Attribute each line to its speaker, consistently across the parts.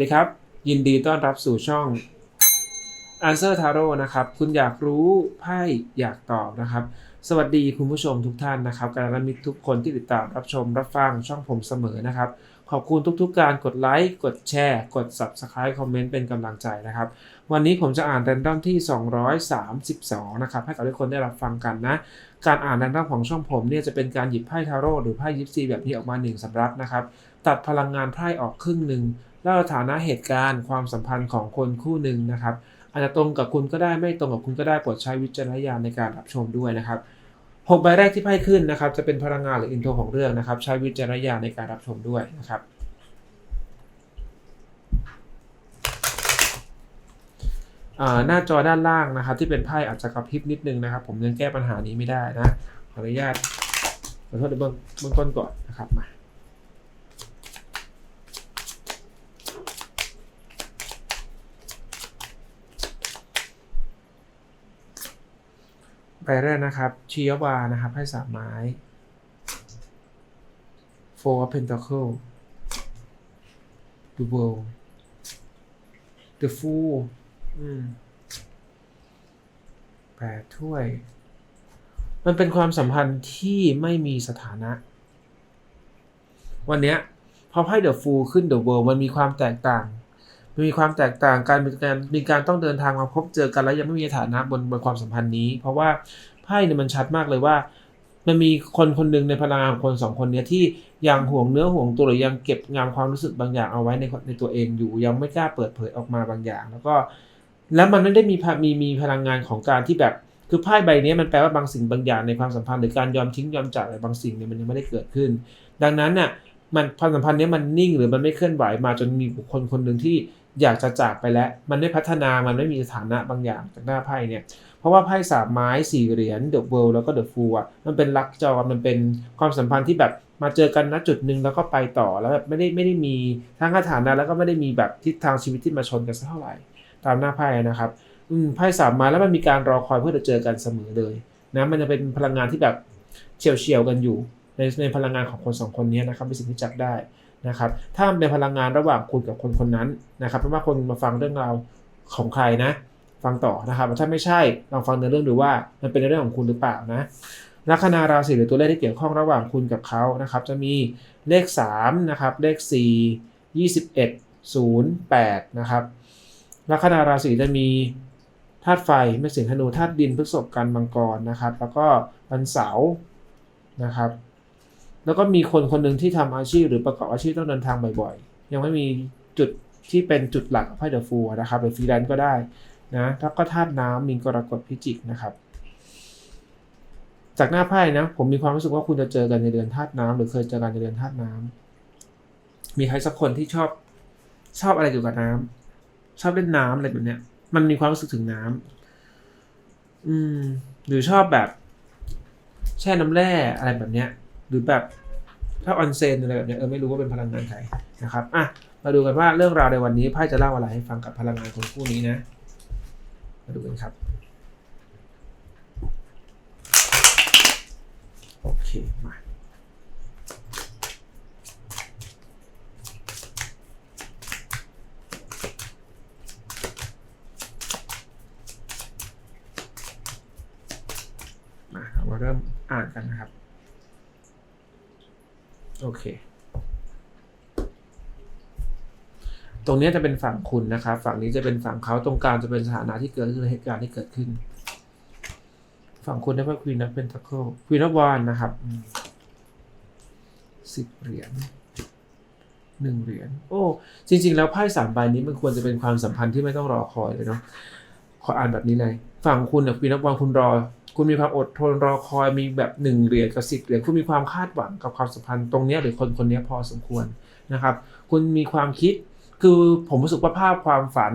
Speaker 1: ดีครับ ยินดีต้อนรับสู่ช่อง Answer Tarot นะครับ คุณอยากรู้ไพ่อยากตอบนะครับ สวัสดีคุณผู้ชมทุกท่านนะครับการมิตรทุกคนที่ติดตามรับชมรับฟังช่องผมเสมอนะครับ ขอบคุณทุกๆการกดไลค์ กดแชร์ กด Subscribe คอมเมนต์เป็นกำลังใจนะครับ วันนี้ผมจะอ่านแรนดอมที่ 232 นะครับ ให้กับทุกคนได้รับฟังกันนะ การอ่านแรนดอมของช่องผมเนี่ยจะเป็นการหยิบไพ่ทาโร่หรือไพ่ยิปซีแบบนี้ออกมาหนึ่งสำรับนะครับ ตัดพลังงานไพ่ออกครึ่งหนึ่ง เล่าสถานะเหตุการณ์ความสัมพันธ์ของคนคู่หนึ่งนะครับ อาจจะตรงกับคุณก็ได้ไม่ตรงกับคุณก็ได้โปรดใช้วิจารณญาณในการรับชมด้วยนะครับหกใบแรกที่ไพ่ขึ้นนะครับ จะเป็นพลังงานหรืออินโทรของเรื่องนะครับ ใช้วิจารณญาณในการรับชมด้วยนะครับหน้าจอด้านล่างนะครับ ที่เป็นไพ่อาจจะกระพริบนิดนึงนะครับ ผมยังแก้ปัญหานี้ไม่ได้นะขออนุญาตขอโทษในเบื้องเบื้องต้นก่อนนะครับมา ใบแรกนะครับชียวานะครับให้สามไม้ four of pentacle the world the fool อืมแปดถ้วย มันเป็นความสัมพันธ์ที่ไม่มีสถานะ วันเนี้ยพอไพ่เดอะฟูลขึ้นเดอะเวิลด์มันมีความแตกต่าง มีความแตกต่างการมีการมีการต้องเดินทางมาพบเจอกันแล้วยังไม่มีสถานะบนบนความสัมพันธ์นี้ เพราะว่าไพ่เนี่ยมันชัดมากเลยว่า มันมีคนคนหนึ่งในพลังงานของคนสองคนเนี้ยที่ยังห่วงเนื้อห่วงตัวหรือยังเก็บงำความรู้สึกบางอย่างเอาไว้ในในตัวเองอยู่ยังไม่กล้าเปิดเผยออกมาบางอย่าง แล้วก็ แล้วมันไม่ได้มีมีมีพลังงานของการที่แบบคือไพ่ใบนี้มันแปลว่าบางสิ่งบางอย่างในความสัมพันธ์หรือการยอมทิ้งยอมจากอะไรบางสิ่งเนี่ยมันยังไม่ได้เกิดขึ้น ดังนั้นน่ะมันความสัมพันธ์นี้มันนิ่งหรือมันไม่เคลื่อนไหวมาจนมีบุคคลคนหนึ่งที่ อยากจะจากไปแล้ว มันไม่พัฒนามันไม่มีสถานะบางอย่างจากหน้าไพ่เนี่ยเพราะว่าไพ่สามไม้สี่เหรียญเดอะเวิลด์แล้วก็เดอะฟูอะมันเป็นลักจอมันเป็นความสัมพันธ์ที่แบบมาเจอกันณจุดหนึ่งแล้วก็ไปต่อแล้วแบบไม่ได้ไม่ได้มีทั้งสถานะแล้วก็ไม่ได้มีแบบทิศทางชีวิตที่มาชนกันสักเท่าไหร่ ตามหน้าไพ่นะครับอืมไพ่สามไม้แล้วมันมีการรอคอยเพื่อจะเจอกันเสมอเลยนะมันจะเป็นพลังงานที่แบบเฉียวเฉียวกันอยู่ในในพลังงานของคนสองคนนี้นะครับเป็นสิ่งที่จับได้ นะครับถ้าเป็นพลังงานระหว่างคุณกับคนคนนั้นนะครับไม่ว่าคนมาฟังเรื่องราวของใครนะ ฟังต่อนะครับถ้าไม่ใช่ลองฟังเนื้อเรื่องดูว่ามันเป็นเรื่องของคุณหรือเปล่านะลัคนาราศีหรือตัวเลขที่เกี่ยวข้องระหว่างคุณกับเขานะครับจะมีเลข3นะครับเลข 4 21 0 8นะครับลัคนาราศีจะมีธาตุไฟเมษสิงห์ธนูธาตุดินพฤษภกันมังกรนะครับ แล้วก็วันเสาร์นะครับ แล้วก็มีคนคนหนึ่งที่ทำอาชีพหรือประกอบอาชีพต้องเดินทางบ่อยๆ ยังไม่มีจุดที่เป็นจุดหลักของไพ่เดอะฟูลนะครับหรือฟรีแลนซ์ก็ได้นะแล้วก็ธาตุน้ำมีกรกฎพิจิกนะครับ จากหน้าไพ่นะ ผมมีความรู้สึกว่าคุณจะเจอกันในเดือนธาตุน้ำหรือเคยเจอกันในเดือนธาตุน้ำมีใครสักคนที่ชอบชอบอะไรเกี่ยวกับน้ำชอบเล่นน้ำอะไรแบบเนี้ย มันมีความรู้สึกถึงน้ำอืม หรือชอบแบบ แช่น้ำแร่อะไรแบบเนี้ย หรือแบบถ้าออนเซนอะไรแบบเนี้ยเออไม่รู้ว่าเป็นพลังงานใครนะครับอะมาดูกันว่าเรื่องราวในวันนี้ไพ่จะเล่าอะไรให้ฟังกับพลังงานคนคู่นี้นะ มาดูกันครับโอเคมามาเรามาเริ่มอ่านกันนะครับ โอเค ตรงนี้จะเป็นฝั่งคุณนะครับ ฝั่งนี้จะเป็นฝั่งเขาตรงกลางจะเป็นสถานะที่เกิดขึ้นเหตุการณ์ที่เกิดขึ้น ฝั่งคุณได้ว่าควีนนับเป็นทัคเคิลควีนนับวานนะครับสิบเหรียญหนึ่งเหรียญโอ้จริง ๆ แล้วไพ่สามใบนี้มันควรจะเป็นความสัมพันธ์ที่ไม่ต้องรอคอยเลยเนาะขออ่านแบบนี้เลย ฝั่งคุณเนี่ยควีนนับวานคุณรอ คุณมีความอดทนรอคอยมีแบบหนึ่งเหรียญกับสิบเหรียญคุณมีความคาดหวังกับความสัมพันธ์ตรงนี้หรือคนคนนี้พอสมควรนะครับ คุณมีความคิดคือผมรู้สึกว่าภาพความฝัน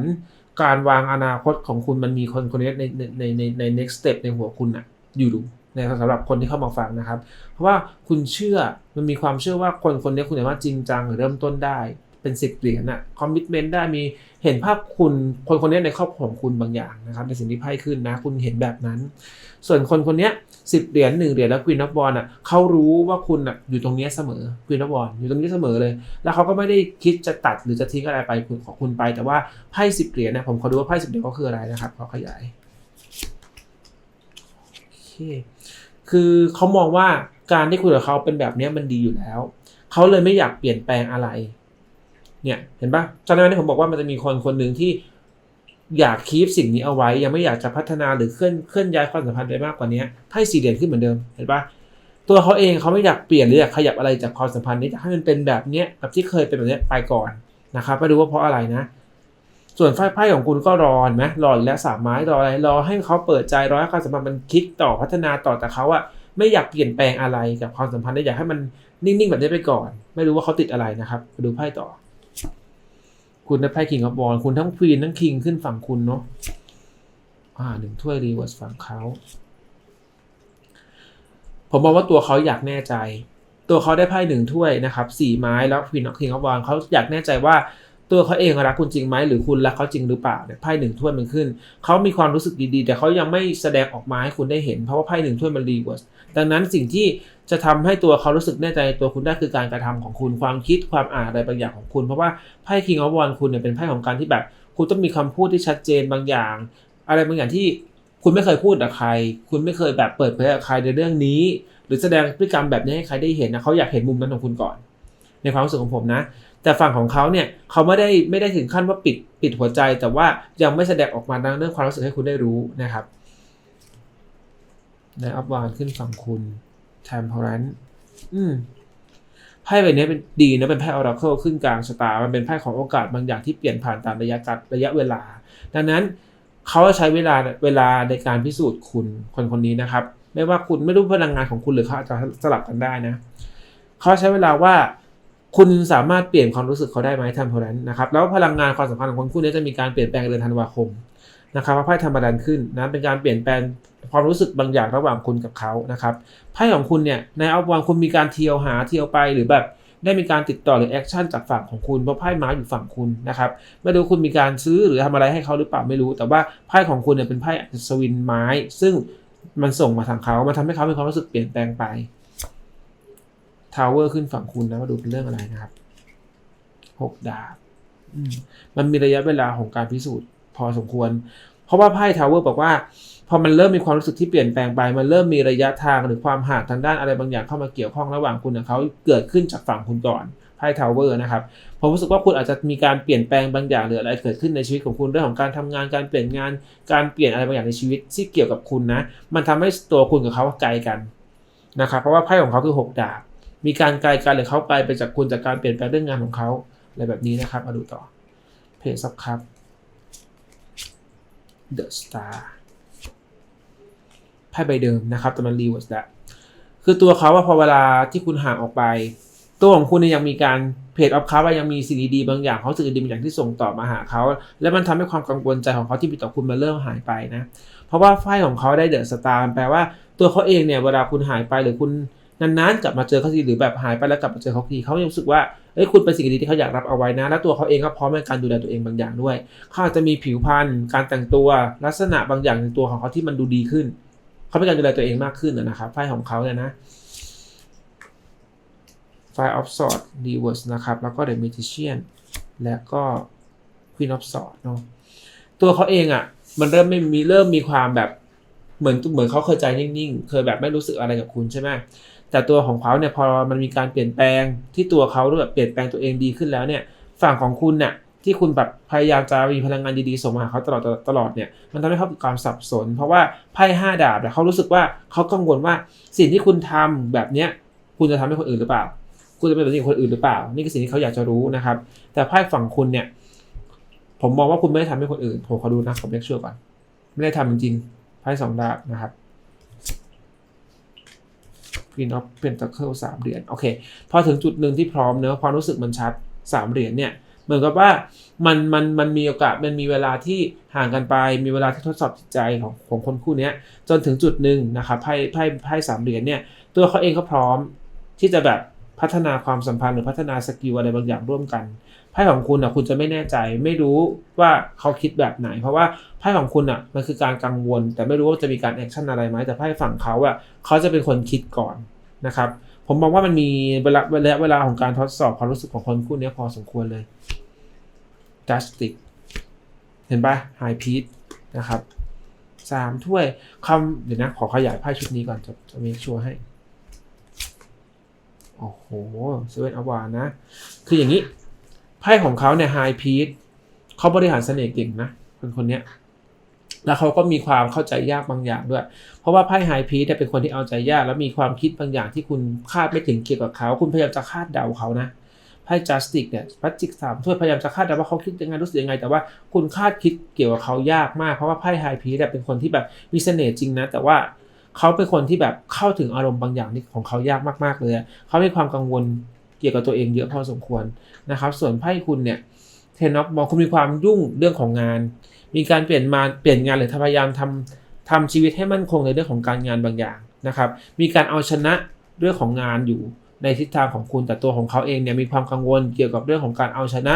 Speaker 1: การวางอนาคตของคุณมันมีคนคนนี้ในในในในใน next step ในหัวคุณอะอยู่ดูในสำหรับคนที่เข้ามาฟังนะครับ เพราะว่าคุณเชื่อมันมีความเชื่อว่าคนคนนี้คุณสามารถจริงจังหรือเริ่มต้นได้ เป็นสิบเหรียญอะคอมมิชเมนต์ได้มีเห็นภาพคุณคนคนนี้ในครอบครัวของคุณบางอย่างนะครับในสิ่งที่ไพ่ขึ้นนะ คุณเห็นแบบนั้น ส่วนคนคนนี้สิบเหรียญหนึ่งเหรียญแล้วควีนอฟบอลอะเขารู้ว่าคุณอะอยู่ตรงนี้เสมอควีนอฟบอลอยู่ตรงนี้เสมอเลย แล้วเขาก็ไม่ได้คิดจะตัดหรือจะทิ้งอะไรไปของคุณไป แต่ว่าไพ่สิบเหรียญเนี่ยผมขอดูว่าไพ่สิบเหรียญก็คืออะไรนะครับเขาขยายโอเคคือเขามองว่าการที่คุยกับเขาเป็นแบบนี้มันดีอยู่แล้ว เขาเลยไม่อยากเปลี่ยนแปลงอะไร เนี่ยเห็นปะจำได้ไหมที่ผมบอกว่ามันจะมีคนคนหนึ่งที่อยากคีปสิ่งนี้เอาไว้ ยังไม่อยากจะพัฒนาหรือเคลื่อนเคลื่อนย้ายความสัมพันธ์ไปมากกว่านี้ไพ่สี่เหรียญขึ้นเหมือนเดิมเห็นปะตัวเขาเองเขาไม่อยากเปลี่ยนหรืออยากขยับอะไรจากความสัมพันธ์นี้อยากให้มันเป็นแบบเนี้ยแบบที่เคยเป็นแบบเนี้ยไปก่อนนะครับไม่รู้ว่าเพราะอะไรนะ ส่วนไพ่ไพ่ของคุณก็รอนไหมรออีกแล้วสามไม้รออะไรรอให้เขาเปิดใจรอให้ความสัมพันธ์มันคิดต่อพัฒนาต่อแต่เขาอะไม่อยากเปลี่ยนแปลงอะไรกับความสัมพันธ์ได้อยากให้มันนิ่งๆแบบนี้ไปก่อน ไม่รู้ว่าเขาติดอะไรนะครับดูไพ่ต่อ คุณได้ไพ่คิงกับบอลคุณทั้งควีนทั้งคิงขึ้นฝั่งคุณเนาะอ่าหนึ่งถ้วยรีเวิร์สฝั่งเขาผมมองว่าตัวเขาอยากแน่ใจ ตัวเขาได้ไพ่หนึ่งถ้วยนะครับสี่ไม้แล้วควีนคิงกับบอลเขาอยากแน่ใจว่าตัวเขาเองรักคุณจริงไหมหรือคุณรักเขาจริงหรือเปล่าเนี่ยไพ่หนึ่งถ้วยมันขึ้นเขามีความรู้สึกดีๆ แต่เขายังไม่แสดงออกมาให้คุณได้เห็น เพราะว่าไพ่หนึ่งถ้วยมันรีเวิร์สดังนั้นสิ่งที่ จะทำให้ตัวเขารู้สึกแน่ใจในตัวคุณได้คือการกระทำของคุณความคิดความอ่านอะไรบางอย่างของคุณ เพราะว่าไพ่ King of Wands คุณเนี่ยเป็นไพ่ของการที่แบบ คุณต้องมีคำพูดที่ชัดเจนบางอย่าง อะไรบางอย่างที่คุณไม่เคยพูดกับใคร คุณไม่เคยแบบเปิดเผยกับใครในเรื่องนี้ หรือแสดงพฤติกรรมแบบนี้ให้ใครได้เห็นนะเขาอยากเห็นมุมนั้นของคุณก่อน ในความรู้สึกของผมนะ แต่ฝั่งของเขาเนี่ยเขาไม่ได้ไม่ได้ถึงขั้นว่าปิดปิดหัวใจ แต่ว่ายังไม่แสดงออกมาในเรื่องความรู้สึกให้คุณได้รู้นะครับในอัพวานขึ้นฝั่งคุณ temperance อืมไพ่ใบนี้เป็นดีนะเป็นไพ่ oracle ขึ้นกลางชะตา มันเป็นไพ่ของโอกาสบางอย่างที่เปลี่ยนผ่านตามระยะกัดระยะเวลา ดังนั้นเขาจะใช้เวลาเวลาในการพิสูจน์คุณคนคนนี้นะครับ ไม่ว่าคุณไม่รู้พลังงานของคุณหรือเขาอาจจะสลับกันได้นะ เขาใช้เวลาว่าคุณสามารถเปลี่ยนความรู้สึกเขาได้ไหมทำเท่านั้นนะครับ แล้วพลังงานความสัมพันธ์ของคนคู่นี้จะมีการเปลี่ยนแปลงเดือนธันวาคม นะครับว่าไพ่ธรรมดานขึ้นนะเป็นการเปลี่ยนแปลงความรู้สึกบางอย่างระหว่างคุณกับเขานะครับไพ่ของคุณเนี่ยในอัพวางคุณมีการเที่ยวหาเที่ยวไปหรือแบบได้มีการติดต่อหรือแอคชั่นจากฝั่งของคุณเพราะไพ่ม้าอยู่ฝั่งคุณนะครับไม่รู้คุณมีการซื้อหรือทำอะไรให้เขาหรือเปล่าไม่รู้ แต่ว่าไพ่ของคุณเนี่ยเป็นไพ่สวินไม้ ซึ่งมันส่งมาทางเขามันทำให้เขามีความรู้สึกเปลี่ยนแปลงไปทาวเวอร์ขึ้นฝั่งคุณนะมาดูเป็นเรื่องอะไรนะครับหกดาบมันมีระยะเวลาของการพิสูจน์ พอสมควร เพราะว่าไพ่ทาวเวอร์บอกว่า พอมันเริ่มมีความรู้สึกที่เปลี่ยนแปลงไป มันเริ่มมีระยะทางหรือความห่างทางด้านอะไรบางอย่างเข้ามาเกี่ยวข้องระหว่างคุณกับเขาเกิดขึ้นจากฝั่งคุณก่อนไพ่ทาวเวอร์นะครับผมรู้สึกว่าคุณอาจจะมีการเปลี่ยนแปลงบางอย่างหรืออะไรเกิดขึ้นในชีวิตของคุณเรื่องของการทำงานการเปลี่ยนงานการเปลี่ยนอะไรบางอย่างในชีวิตที่เกี่ยวกับคุณนะ มันทำให้ตัวคุณกับเขาไกลกันนะครับเพราะว่าไพ่ของเขาคือหกดาบ มีการไกลกันหรือเขาไปไปจากคุณจากการเปลี่ยนแปลงเรื่องงานของเขาอะไรแบบนี้นะครับมาดูต่อเพจซับครับ The Star ไพ่ใบเดิมนะครับแต่มันรีเวิร์สล้วคือตัวเขาว่าพอเวลาที่คุณห่างออกไป ตัวของคุณเนี่ยยังมีการเพจออฟคาว่ายังมีสิ่งดีๆบางอย่างเขาสิ่งดีบางอย่างที่ส่งต่อมาหาเขา และมันทำให้ความกังวลใจของเขาที่มีต่อคุณมันเริ่มหายไปนะ เพราะว่าไพ่ของเขาได้เดอะสตาร์แปลว่าตัวเขาเองเนี่ยเวลาคุณหายไปหรือคุณ นานๆกลับมาเจอเขาทีหรือแบบหายไปแล้วกลับมาเจอเขาทีเขายังรู้สึกว่าเอ้ยคุณเป็นสิ่งดีที่เขาอยากรับเอาไว้นะ แล้วตัวเขาเองก็พร้อมในการดูแลตัวเองบางอย่างด้วยเขาอาจจะมีผิวพรรณการแต่งตัวลักษณะบางอย่างในตัวของเขาที่มันดูดีขึ้นเขาเป็นการดูแลตัวเองมากขึ้นนะครับไพ่ของเขาเนี่ยนะไฟ of Swords Reverse นะครับแล้วก็ The Magician และก็ Queen of Swords เนาะตัวเขาเองอะ่ะมันเริ่มไม่มีเริ่มมีความแบบเหมือนเหมือนเขาเคยใจนิ่งๆ เคยแบบไม่รู้สึกอะไรกับคุณใช่ไหม แต่ตัวของเขาเนี่ยพอมันมีการเปลี่ยนแปลงที่ตัวเขาแบบเปลี่ยนแปลงตัวเองดีขึ้นแล้วเนี่ยฝั่งของคุณเนี่ยที่คุณแบบพยายามจะมีพลังงานดีๆส่งมาหาเขาตลอดตลอดเนี่ยมันทำให้เขาเกิดความสับสน เพราะว่าไพ่ห้าดาบเนี่ยเขารู้สึกว่าเขากังวลว่าสิ่งที่คุณทำแบบเนี้ยคุณจะทำให้คนอื่นหรือเปล่า คุณจะเป็นแบบนี้กับคนอื่นหรือเปล่า นี่คือสิ่งที่เขาอยากจะรู้นะครับ แต่ไพ่ฝั่งคุณเนี่ยผมมองว่าคุณไม่ได้ทำให้คนอื่นผมขอดูนะผมเล็กชั่วก่อน ไม่ได้ทำจริงไพ่สองดาบนะครับ Queen of Pentacle สามเหรียญโอเค พอถึงจุดหนึ่งที่พร้อมเนอะความรู้สึกมันชัดสามเหรียญเนี่ยเหมือนกับว่ามันมันมันมีโอกาสมันมีเวลาที่ห่างกันไป มีเวลาที่ทดสอบจิตใจของของคนคู่นี้จนถึงจุดหนึ่งนะครับไพ่ไพ่ไพ่สามเหรียญเนี่ยตัวเขาเองก็พร้อมที่จะแบบ พัฒนาความสัมพันธ์หรือพัฒนาสกิลอะไรบางอย่างร่วมกันไพ่ของคุณอะคุณจะไม่แน่ใจไม่รู้ว่าเขาคิดแบบไหน เพราะว่าไพ่ของคุณอะมันคือการกังวล แต่ไม่รู้ว่าจะมีการแอคชั่นอะไรไหมแต่ไพ่ฝั่งเขาอะเขาจะเป็นคนคิดก่อนนะครับผมมองว่ามันมีเวลาระยะเวลาของการทดสอบความรู้สึกของคนคู่นี้พอสมควรเลย j u s t i c เห็นปะ high p e a c นะครับสามถ้วยคำเดี๋ยวนะ ขอขยายไพ่ชุดนี้ก่อนจะจะมีชัวร์ให้ โอ้โหเซเว่นอวานะ คืออย่างนี้ ไพ่ของเขาเนี่ย high p e a c เขาบริหารเสน่ห์เก่งนะ คนคนนี้แล้วเขาก็มีความเข้าใจยากบางอย่างด้วย เพราะว่าไพ่ไฮพีเนี่ยเป็นคนที่เอาใจยาก แล้วมีความคิดบางอย่างที่คุณคาดไม่ถึงเกี่ยวกับเขา คุณพยายามจะคาดเดาเขานะไพ่จัสติกเนี่ยพัจิกสามถ้วยพยายามจะคาดเดาว่าเขาคิดยังไงรู้สึกยังไง แต่ว่าคุณคาดคิดเกี่ยวกับเขายากมาก เพราะว่าไพ่ไฮพีเนี่ยเป็นคนที่แบบมีเสน่ห์จริงนะ แต่ว่า เขาเป็นคนที่แบบเข้าถึงอารมณ์บางอย่างที่ของเขายากมากๆเลยเขามีความกังวลเกี่ยวกับตัวเองเยอะพอสมควรนะครับ ส่วนไพ่คุณเนี่ยเทนอฟมองคุณมีความยุ่งเรื่องของงาน มีการเปลี่ยนมาเปลี่ยนงานหรือพยายามทำทำชีวิตให้มั่นคงในเรื่องของการงานบางอย่างนะครับ มีการเอาชนะเรื่องของงานอยู่ในทิศทางของคุณแต่ตัวของเขาเองเนี่ยมีความกังวลเกี่ยวกับเรื่องของการเอาชนะ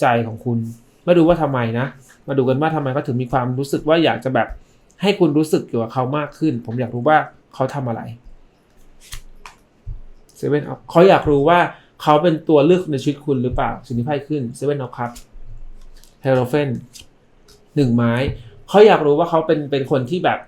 Speaker 1: ใจของคุณ มาดูว่าทำไมนะ มาดูกันว่าทำไมเขาถึงมีความรู้สึกว่าอยากจะแบบ ให้คุณรู้สึกเกี่ยวกับเขามากขึ้น ผมอยากรู้ว่าเขาทำอะไรเซเว่นเขาอยากรู้ว่าเขาเป็นตัวเลือกในชีวิตคุณหรือเปล่าสิ่งที่ไพ่ขึ้นเซเว่นเออคัพเฮโรเฟนหนึ่งไม้เขาอยากรู้ว่าเขาเป็นเป็นคนที่แบบ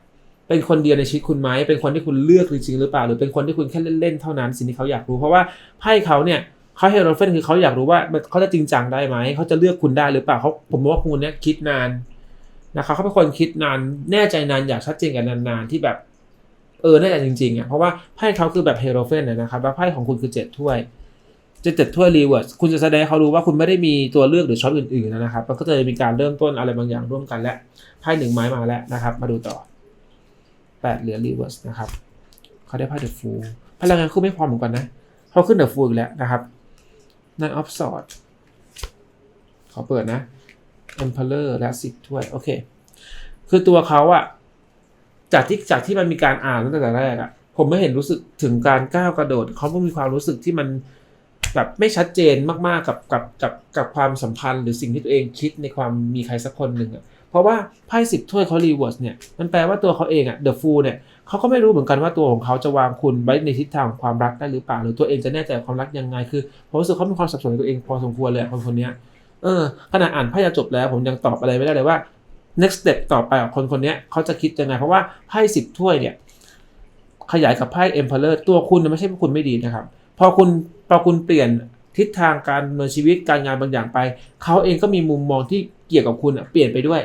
Speaker 1: เป็นคนเดียวในชีวิตคุณไหม เป็นคนที่คุณเลือกจริงๆหรือเปล่า หรือเป็นคนที่คุณแค่เล่นๆเท่านั้น สิ่งที่เขาอยากรู้ เพราะว่าไพ่เขาเนี่ยเขาเฮโรเฟนคือเขาอยากรู้ว่าเขาจะจริงจังได้ไหม เขาจะเลือกคุณได้หรือเปล่าเขาผมว่าคุณเนี่ยคิดนาน นะครับเขาเป็นคนคิดนานแน่ใจนานอยากชัดเจนกันนานๆที่แบบเออแน่ใจจริงๆอะเพราะว่าไพ่เขาคือแบบเฮโรเฟนนะครับแล้วไพ่ของคุณคือเจ็ดถ้วยจะเจ็ดถ้วยรีเวิร์สคุณจะแสดงเขารู้ว่าคุณไม่ได้มีตัวเลือกหรือช้อยอื่นๆนะครับมันก็จะมีการเริ่มต้นอะไรบางอย่างร่วมกันและไพ่หนึ่งไม้มาแล้วนะครับ มาดูต่อแปดเหลือรีเวิร์สนะครับเขาได้ไพ่เดอะฟูลพลังงานคู่ไม่พอเหมือนกันนะเขาขึ้นเดอะฟูลอีกแล้วนะครับนันออฟสอดขอเปิดนะ Emperor และสิบถ้วย โอเค คือตัวเขาอะจากที่จากที่มันมีการอ่านตั้งแต่แรกอะผมไม่เห็นรู้สึกถึงการก้าวกระโดด เขาไม่มีความรู้สึกที่มันแบบไม่ชัดเจนมากๆกับกับกับกับความสัมพันธ์ หรือสิ่งที่ตัวเองคิดในความมีใครสักคนหนึ่งอะเพราะว่าไพ่สิบถ้วยเขารีเวิร์สเนี่ยมันแปลว่าตัวเขาเองอะเดอะฟูลเนี่ยเขาก็ไม่รู้เหมือนกันว่าตัวของเขาจะวางคุณไว้ในทิศทางความรักได้หรือเปล่าหรือตัวเองจะแน่ใจความรักยังไงคือผมรู้สึกเขามีความสับสนในตัวเองพอสมควรเลยคนคนนี้ เออขณะอ่านไพ่จะจบแล้วผมยังตอบอะไรไม่ได้เลยว่า next step ต่อไปของคนคนนี้เขาจะคิดยังไง เพราะว่าไพ่สิบถ้วยเนี่ยขยายกับไพ่ Emperor ตัวคุณไม่ใช่ว่าคุณไม่ดีนะครับ พอคุณพอคุณเปลี่ยนทิศทางการดำเนินชีวิตการงานบางอย่างไป เขาเองก็มีมุมมองที่เกี่ยวกับคุณเปลี่ยนไปด้วย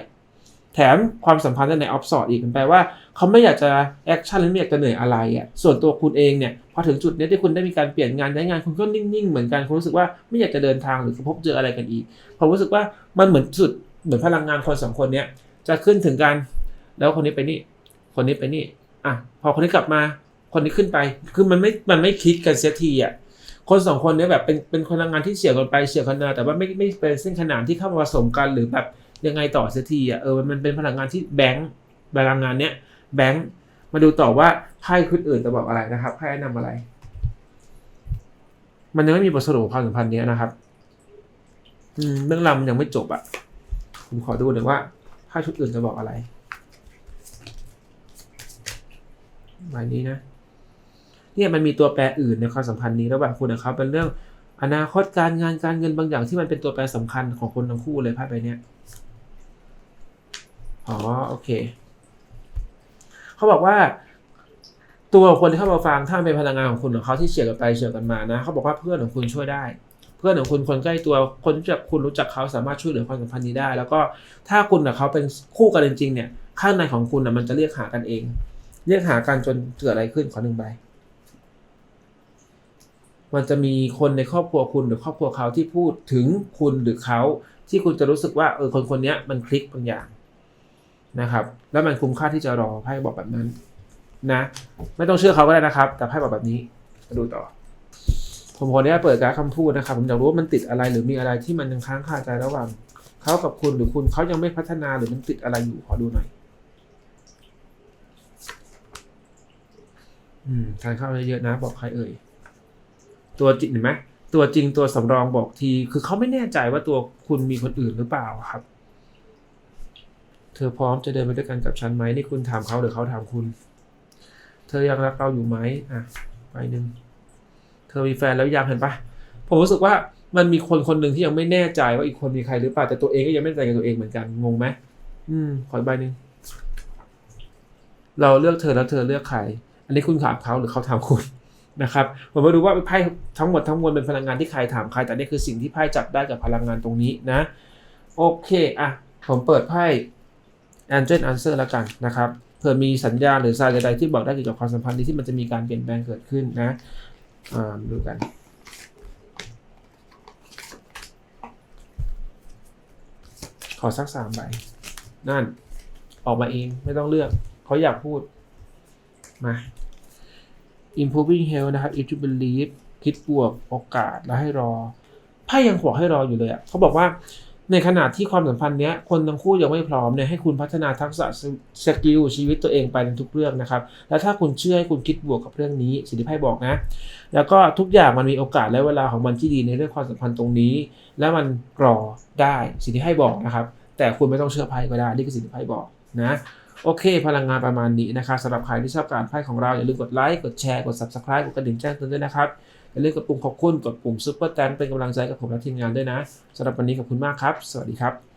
Speaker 1: แถมความสัมพันธ์ในออฟสอดอีกแปลว่าเขาไม่อยากจะแอคชั่นหรือไม่อยากจะเหนื่อยอะไรอะส่วนตัวคุณเองเนี่ยพอถึงจุดนี้ที่คุณได้มีการเปลี่ยนงานย้ายงานคุณก็นิ่งๆเหมือนกันคุณรู้สึกว่าไม่อยากจะเดินทางหรือพบเจออะไรกันอีกผมรู้สึกว่ามันเหมือนสุดเหมือนพลังงานคนสองคนเนี้ยจะขึ้นถึงกัน แล้วคนนี้ไปนี่ คนนี้ไปนี่อะพอคนนี้กลับมา คนนี้ขึ้นไป คือมันไม่มันไม่คิดกันเสียทีอะคนสองคนเนี้ยแบบเป็นเป็นพลังงานที่เฉียงกันไปเฉียงกันมาแต่ว่าไม่ไม่เป็นเส้นขนานที่เข้ามาผสมกันหรือแบบ ยังไงต่อเสียทีอะเออมันเป็นพลังงานที่แบงค์พลังงานเนี้ยแบงค์มาดูต่อว่าไพ่คุณอื่นจะบอกอะไรนะครับไพ่แนะนำอะไร มันยังไม่มีบทสรุปความสัมพันธ์เนี้ยนะครับอืมเรื่องราวมันยังไม่จบอะผมขอดูหน่อยว่าไพ่ชุดอื่นจะบอกอะไรใบนี้นะเนี่ยมันมีตัวแปรอื่นในความสัมพันธ์นี้ระหว่างคุณกับเขาเป็นเรื่องอนาคตการงานการเงินบางอย่างที่มันเป็นตัวแปรสำคัญของคนทั้งคู่เลยไพ่ใบเนี้ย อ๋อโอเค เขาบอกว่า ตัวคนที่เข้ามาฟังถ้านเป็นพลังงานของคุณของเขาที่เฉียงกันไปเฉียงกันมานะ เขาบอกว่าเพื่อนของคุณช่วยได้ เพื่อนของคุณคนใกล้ตัวคนที่รู้จักคุณรู้จักเขาสามารถช่วยเหลือความสัมพันธ์นี้ได้ แล้วก็ถ้าคุณกับเขาเป็นคู่กันจริงๆเนี่ย ข้างในของคุณนะมันจะเรียกหากันเอง เรียกหากันจนเกิดอะไรขึ้นขอหนึ่งใบมันจะมีคนในครอบครัวคุณหรือครอบครัวเขาที่พูดถึงคุณหรือเขาที่คุณจะรู้สึกว่าเออคนคนนี้มันคลิกบางอย่าง นะครับ แล้วมันคุ้มค่าที่จะรอไพ่บอกแบบนั้นนะ ไม่ต้องเชื่อเขาก็ได้นะครับ แต่ไพ่บอกแบบนี้มาดูต่อ ผมขออนุญาตเปิดการคำพูดนะครับ ผมอยากรู้ว่ามันติดอะไรหรือมีอะไรที่มันยังค้างคาใจระหว่างเขากับคุณหรือคุณเขายังไม่พัฒนาหรือมันติดอะไรอยู่ขอดูหน่อยอืมทานข้าวเยอะๆนะ บอกใครเอ่ยตัวจิตเห็นไหมตัวจริงตัวสำรองบอกที คือเขาไม่แน่ใจว่าตัวคุณมีคนอื่นหรือเปล่าครับ ธอพร้อมจะเดินไปด้วยกันกับฉันไหมนี่คุณถามเขาหรือเขาถามคุณ เธอยังรักเราอยู่ไหมอะไปหนึ่งเธอมีแฟนแล้วยังเห็นปะผมรู้สึกว่ามันมีคนคนหนึ่งที่ยังไม่แน่ใจว่าอีกคนมีใครหรือเปล่าแต่ตัวเองก็ยังไม่แน่ใจกับตัวเองเหมือนกันงงไหมอืม ขออีกใบหนึ่งเราเลือกเธอแล้วเธอเลือกใคร อันนี้คุณถามเขาหรือเขาถามคุณนะครับผมไม่รู้ว่าไพ่ทั้งหมดทั้งมวลเป็นพลังงานที่ใครถามใคร แต่นี่คือสิ่งที่ไพ่จับได้กับพลังงานตรงนี้นะ โอเคอะผมเปิดไพ่ Angel Answer แล้วกันนะครับเผื่อมีสัญญาณหรือสายใดๆที่บอกได้เกี่ยวกับความสัมพันธ์นี้ที่มันจะมีการเปลี่ยนแปลงเกิดขึ้นนะอ่าดูกันขอสักสามใบ นั่น ออกมาเองไม่ต้องเลือก เขาอยากพูด มา improving health นะครับ if you believe คิดบวกโอกาสแล้วให้รอไพ่ยังบอกให้รออยู่เลยอะเขาบอกว่า ในขณะที่ความสัมพันธ์เนี้ยคนทั้งคู่ยังไม่พร้อมเนี่ยให้คุณพัฒนาทักษะสกิลชีวิตตัวเองไปในทุกเรื่องนะครับ แล้วถ้าคุณเชื่อให้คุณคิดบวกกับเรื่องนี้สิที่ไพ่บอกนะ แล้วก็ทุกอย่างมันมีโอกาสและเวลาของมันที่ดีในเรื่องความสัมพันธ์ตรงนี้ แล้วมันกรอได้สิที่ไพ่บอกนะครับ แต่คุณไม่ต้องเชื่อไพ่ก็ได้นี่คือสิที่ไพ่บอกนะโอเค พลังงานประมาณนี้นะครับสำหรับใครที่ชอบการไพ่ของเรา อย่าลืมกดไลค์ กดแชร์ กด subscribe กดกระดิ่งแจ้งเตือนด้วยนะครับ อย่าลืมกดปุ่มขอบคุณ กดปุ่ม super แตนเป็นกำลังใจกับผมและทีมงานด้วยนะสำหรับวันนี้ขอบคุณมากครับ สวัสดีครับ